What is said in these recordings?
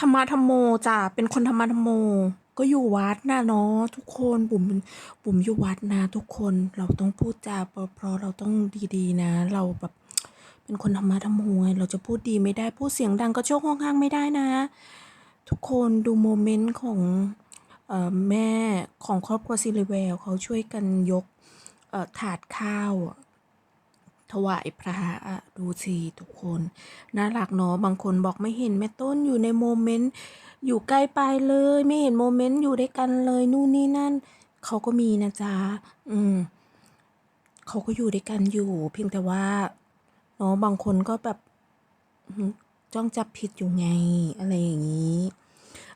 ธรรมะธรรมโมจ้ะเป็นคนธรรมะธรรมโม ก็อยู่วัดนะเนาะทุกคนบุ๋มบุ๋มอยู่วัดนะทุกคนเราต้องพูดจาเพราะเราต้องดีๆนะ เราแบบเป็นคนธรรมะธรรมโมเราจะพูดดีไม่ได้พูดเสียงดังก็โชกห้องข้างไม่ได้นะ ทุกคนดูโมเมนต์ของอแม่ของครอบครัวซิลิแวลเขาช่วยกันยกถาดข้าว ถวายพระอะดูสิทุกคน น่ารักเนาะบางคนบอกไม่เห็นแม่ต้นอยู่ในโมเมนต์อยู่ใกล้ไปเลย ไม่เห็นโมเมนต์อยู่ด้วยกันเลยนู่นนี่นั่น เขาก็มีนะจ๊ะอืมเขาก็อยู่ด้วยกันอยู่ เพียงแต่ว่าเนาะบางคนก็แบบจ้องจับผิดอยู่ไง อะไรอย่างนี้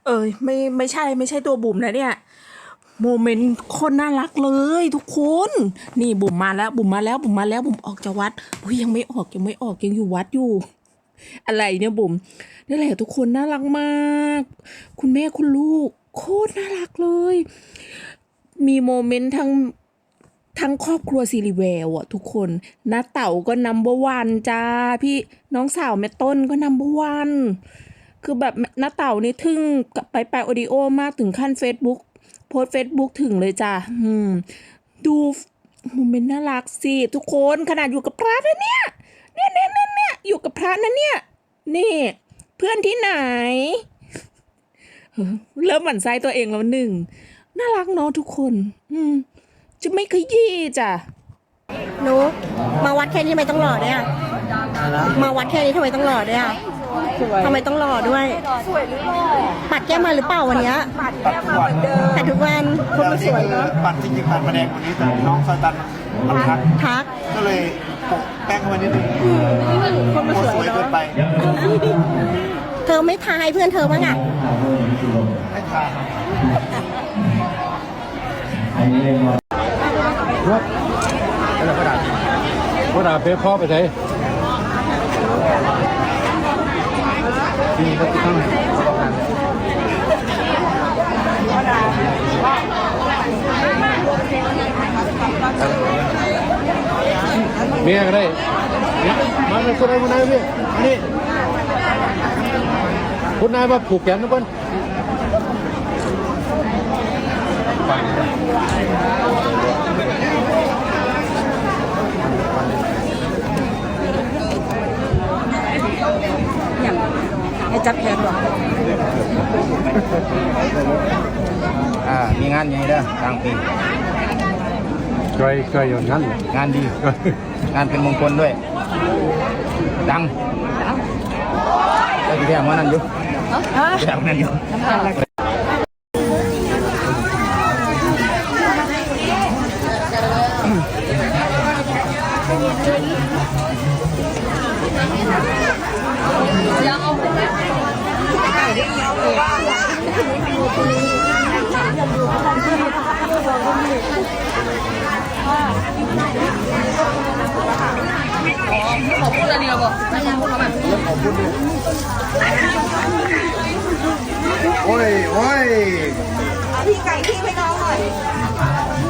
เออไม่ไม่ใช่ไม่ใช่ตัวบุ๋มนะเนี่ย โมเมนต์คนน่ารักเลยทุกคน นี่บุ๋มมาแล้วบุ๋มมาแล้วบุ๋มมาแล้วบุ๋มออกจากวัดอุ้ยยังไม่ออกยังไม่ออกยังอยู่วัดอยู่ อะไรเนี่ยบุ๋มนี่แหละทุกคนน่ารักมาก คุณแม่คุณลูก โคตรน่ารักเลย มีโมเมนต์ทั้งทั้งครอบครัวซีรีแวลอะทุกคนน้าเต่าก็นัมเบอร์วันจ้าพี่น้องสาวแม่ต้นก็นัมเบอร์วันคือแบบน้าเต่านี่ทึ่งกับไปไปโอดิโอมากถึงขั้น Facebook พสเฟซบุ๊กถึงเลยจ้าดูโมเมนต์น่ารักสิทุกคนขนาดอยู่กับพระนะเนี่ยเนี่ยเนี่ยเนี่ยเนี่ยอยู่กับพระนะเนี่ยนี่เพื่อนที่ไหนเริ่มหมั่นไส้ตัวเองแล้วหนึ่งน่ารักเนาะทุกคน อืม จะไม่ขยี้จ้ะหนูมาวัดแค่นี้ทำไมต้องหล่อด้วยอะมาวัดแค่นี้ทำไมต้องหล่อด้วย อะทำไมต้องหล่อด้วยปัดแก้มมาหรือเปล่าวันเนี้ยปัดทุกวันแต่ทุกวันคนมันสวยเนาะปัดจริงๆปัดมาแดงกว่านี้แต่น้องสตันมันทักทักก็เลยโปะแป้งเข้ามานิดนึงคนมันกลัวสวยสวยเกินเนาะไป เธอไม่ทายเพื่อนเธอบ้างอะให้ทานว่าอะไรกระดาษกระดาษเป๊ะพ่อไปไหน ที่เขาตั้งเมียก็ได้มาเป็นคุณนายคุณนายพี่อันนี้คุณนายมาผูกแขนทุกคนให้ จับแขนหรออ่า มีงานอย่างนี้เด้อกลางปี เคยเคยอย่างนั้นเหรองานดี งานเป็นมงคลด้วย ดังแล้วที่แท้มานั่นอยู่ที่แท้มานั่นอ อพูดอะไรเดียนี่ยังขาบบขอพูดดิโอ้ยโอ้ยพี่ไก่พี่ไปน้องหน่อย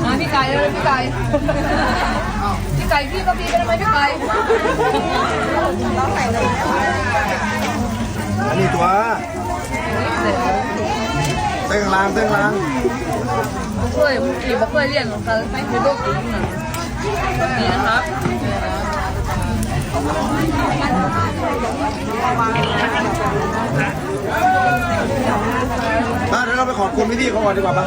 มาพี่ไก่เลยพี่ไก่พี่ไก่พี่ก็พี่ไปทำไมพี่ไก่ร้องไหนเลยอันนี้ตัว เต้นลางเต้นลางเคยผีบอกเคยเรียนของเขาไม่คือโรคจริงอะนี่นะครับมาเดี๋ยวเราไปขอบคุณพี่ๆเขาก่อนดีกว่าปะ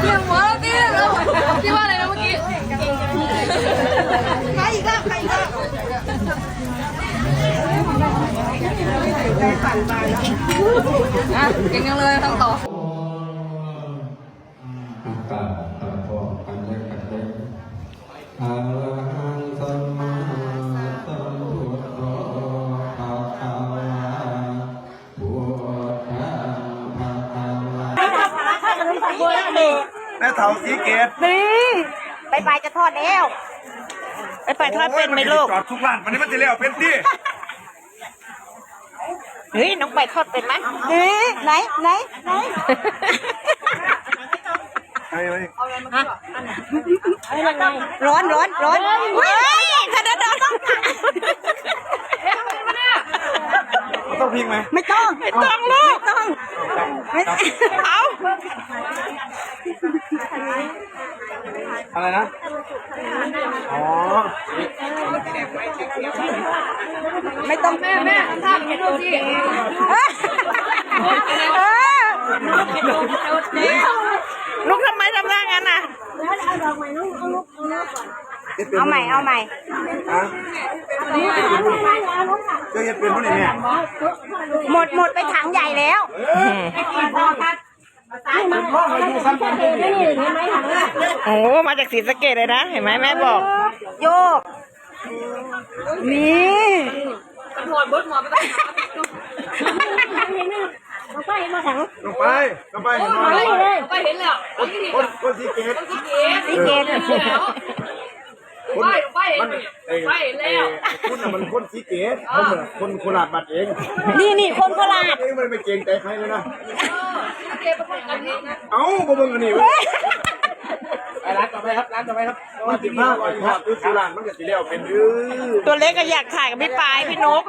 เรียนหัวแล้วพี่แล้วพี่ว่าอะไรนะเมื่อกี้ใครอีกแล้วใครอีกแล้ว อะเก่งจังเลยทำต่ออัตตาตะโพปัญญกัตเตอะระหังสัมมาสัมพุทโธภะคะวะพุทธังภะคะวะแม่เถาสีเกตไปไปจะทอดแล้ว ไปไปทอดเป็นไหมลูก จอดทุกร้านมันนี่มันจะเลี้ยวเป็นที่ เฮ้ยน้องไปทอดเป็นไหมเฮ้ยไหนไหนไหนไปไปร้อนร้อนร้อนเฮ้ยถ้าเดินเดินต้องต้องพิงไหมไม่ต้องไม่ต้องลูกต้องไม่เอาอะไรนะ อ๋อ ไม่ต้องแม่แม่ทำให้ดูสิลูกทำไมทำหน้างั้นน่ะเอาใหม่เอาใหม่ฮะเจ้าเฮ็ดเป็นผู้นี่แม่หมดหมดไปถังใหญ่แล้ว โอ้มาจากศรีสะเกดเลยนะ เห็นไหมแม่บอก โยก นี่ถอดบดหมอไปตั้งลงไปลงไปเห็นไหมไปเห็นแล้วคนคนสีเกตสีเกต คน ไปไปเห็น มันเอ้ย ไปเห็นแล้วคุณน่ะมันคนสีเกตผมน่ะคนโคราชบัดเองนี่นี่คนโคราชเองมันไม่เกรงใจใครเลยนะ เก็บไปคนกันนี้นะเอ้าบ่เบิ่งอันนี้เว้ยไปร้านต่อไปครับร้านต่อไปครับวันที่ห้าวันที่ห้าคือสุรานมันก็สิแล้วเป็นเด้อ ตัวเล็กก็อยากถ่ายกับพี่ปายพี่นก